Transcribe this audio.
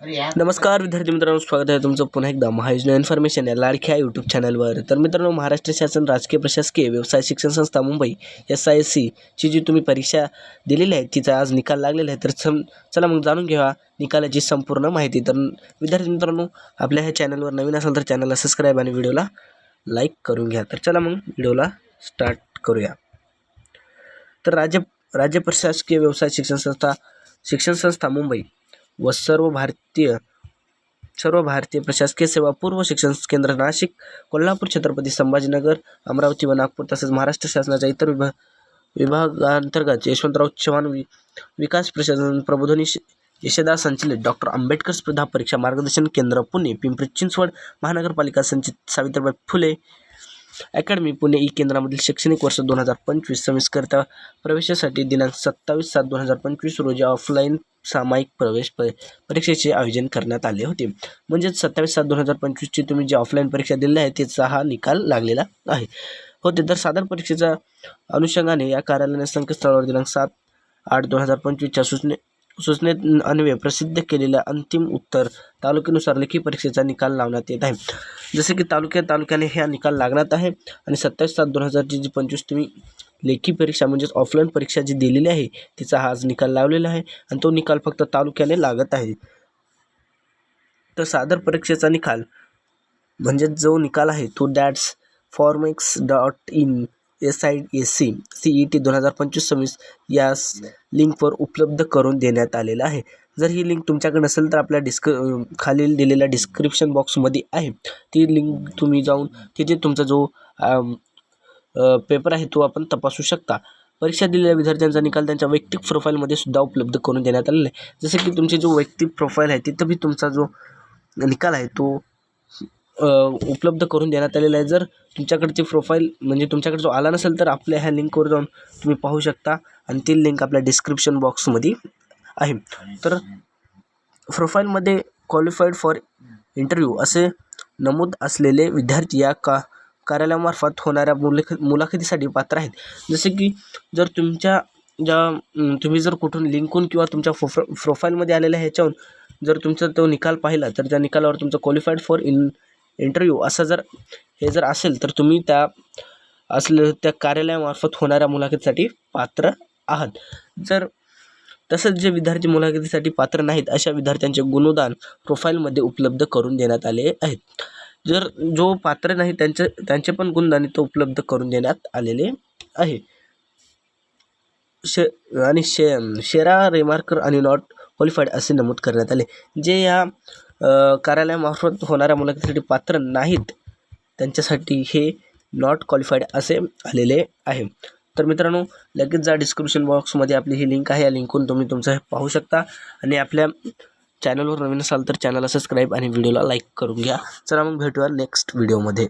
नमस्कार विद्यार्थी मित्रांनो स्वागत आहे तुमचं पुन्हा एकदा महायोजना इन्फॉर्मेशन या लाडख्या यूट्यूब चॅनलवर तर मित्रांनो महाराष्ट्र शासन राजकीय प्रशासकीय व्यवसाय शिक्षण संस्था मुंबई एस आय एस सीची जी तुम्ही परीक्षा दिलेली आहे तिचा आज निकाल लागलेला आहे. तर सम चला मग जाणून घ्या निकालाची संपूर्ण माहिती. तर विद्यार्थी मित्रांनो आपल्या ह्या चॅनलवर नवीन असाल तर चॅनलला सबस्क्राईब आणि व्हिडिओला लाईक करून घ्या. तर चला मग व्हिडिओला स्टार्ट करूया. तर राज्य राज्य प्रशासकीय व्यवसाय शिक्षण संस्था शिक्षण संस्था मुंबई व सर्व भारतीय सर्व भारतीय प्रशासकीय सेवा पूर्व शिक्षण केंद्र नाशिक कोल्हापूर छत्रपती संभाजीनगर अमरावती व नागपूर तसेच महाराष्ट्र शासनाच्या इतर विभाग विभागांतर्गत यशवंतराव चव्हाण वि विकास प्रशासन प्रबोधनी यशदा संचलित डॉक्टर आंबेडकर स्पर्धा परीक्षा मार्गदर्शन केंद्र पुणे पिंपरी चिंचवड महानगरपालिका संचित सावित्रीबाई फुले अकॅडमी पुणे ई केंद्रामधील शैक्षणिक वर्ष दोन हजार पंचवीस सव्वीसकरता प्रवेशासाठी दिनांक सत्तावीस सात दोन हजार पंचवीस रोजी ऑफलाईन सामायिक प्रवेश प परीक्षेचे आयोजन करण्यात आले होते. म्हणजेच सत्तावीस सात दोन हजार पंचवीसची तुम्ही जी ऑफलाईन परीक्षा दिलेली आहे त्याचा हा निकाल लागलेला आहे. होते तर साधारण परीक्षेच्या अनुषंगाने या कार्यालयाने संकेतस्थळावर दिनांक सात आठ दोन हजार पंचवीसच्या सूचने सूचनेत अन्वये प्रसिद्ध केलेल्या अंतिम उत्तर तालुक्यानुसार लेखी परीक्षेचा निकाल लावण्यात येत आहे. जसे की तालुक्या तालुक्याने हा निकाल लागण्यात आहे आणि सत्तावीस सात दोन हजारची जी पंचवीस तुम्ही लेखी परीक्षा म्हणजेच ऑफलाईन परीक्षा जी दिलेली आहे तिचा हा आज निकाल लावलेला आहे आणि तो निकाल फक्त तालुक्याने लागत आहे. तर सादर परीक्षेचा निकाल म्हणजेच जो निकाल आहे तो that's Formex dot in S I S C C E T दोन हजार पंचवीस सव्वीस या स- लिंकवर उपलब्ध करून देण्यात आलेला आहे. जर ही लिंक तुमच्याकडे नसेल तर आपल्या डिस्क खालील दिलेल्या डिस्क्रिप्शन बॉक्समध्ये आहे. ती लिंक तुम्ही जाऊन तिथे तुमचा जो पेपर आहे तो आपण तपासू शकता. परीक्षा दिलेल्या विद्यार्थ्यांचा निकाल त्यांच्या वैयक्तिक प्रोफाईलमध्ये सुद्धा उपलब्ध करून देण्यात आलेला आहे. जसं की तुमची जो वैयक्तिक प्रोफाईल आहे तिथं बी तुमचा जो निकाल आहे तो उपलब्ध करून देण्यात आलेला आहे. जर तुमच्याकडची प्रोफाईल म्हणजे तुमच्याकडे जो आला नसेल तर आपल्या ह्या लिंकवर जाऊन तुम्ही पाहू शकता. आणि ती लिंक आपल्या डिस्क्रिप्शन बॉक्समध्ये आहे. तर प्रोफाईलमध्ये क्वालिफाईड फॉर इंटरव्ह्यू असे नमूद असलेले विद्यार्थी या का कार्यालयामार्फत होणाऱ्या मुलख मुलाखतीसाठी पात्र आहेत. जसे की जर तुमच्या ज्या तुम्ही जर कुठून लिंकून किंवा तुमच्या प्रोफ प्रोफाईलमध्ये आलेल्या ह्याच्याहून जर तुमचा तो निकाल पाहिला तर त्या निकालावर तुमचं क्वालिफाईड फॉर इन इंटरव्ह्यू असं जर हे जर असेल तर तुम्ही त्या असले त्या कार्यालयामार्फत होणाऱ्या मुलाखतीसाठी पात्र आहात. जर तसंच जे विद्यार्थी मुलाखतीसाठी पात्र नाहीत अशा विद्यार्थ्यांचे गुणोदान प्रोफाईलमध्ये उपलब्ध करून देण्यात आले आहेत. जर जो पात्र नाही त्यांचे त्यांचे पण गुणदान इथं उपलब्ध करून देण्यात आलेले आहे. शे आणि शे शेरा रेमार्कर आणि नॉट क्वालिफाईड असे नमूद करण्यात आले. जे या कार्यालयामार्फत होणाऱ्या मुलाखतीसाठी पात्र नाहीत त्यांच्यासाठी हे नॉट क्वालिफाईड असे आलेले आहे. तर मित्रांनो लगेच जा डिस्क्रिप्शन बॉक्समध्ये आपली ही लिंक आहे. या लिंकहून तुम्ही तुमचं हे पाहू शकता. आणि आपल्या चॅनलवर नवीन असाल तर चॅनलला सबस्क्राईब आणि व्हिडिओला लाईक करून घ्या. चला मग भेटूया नेक्स्ट व्हिडिओमध्ये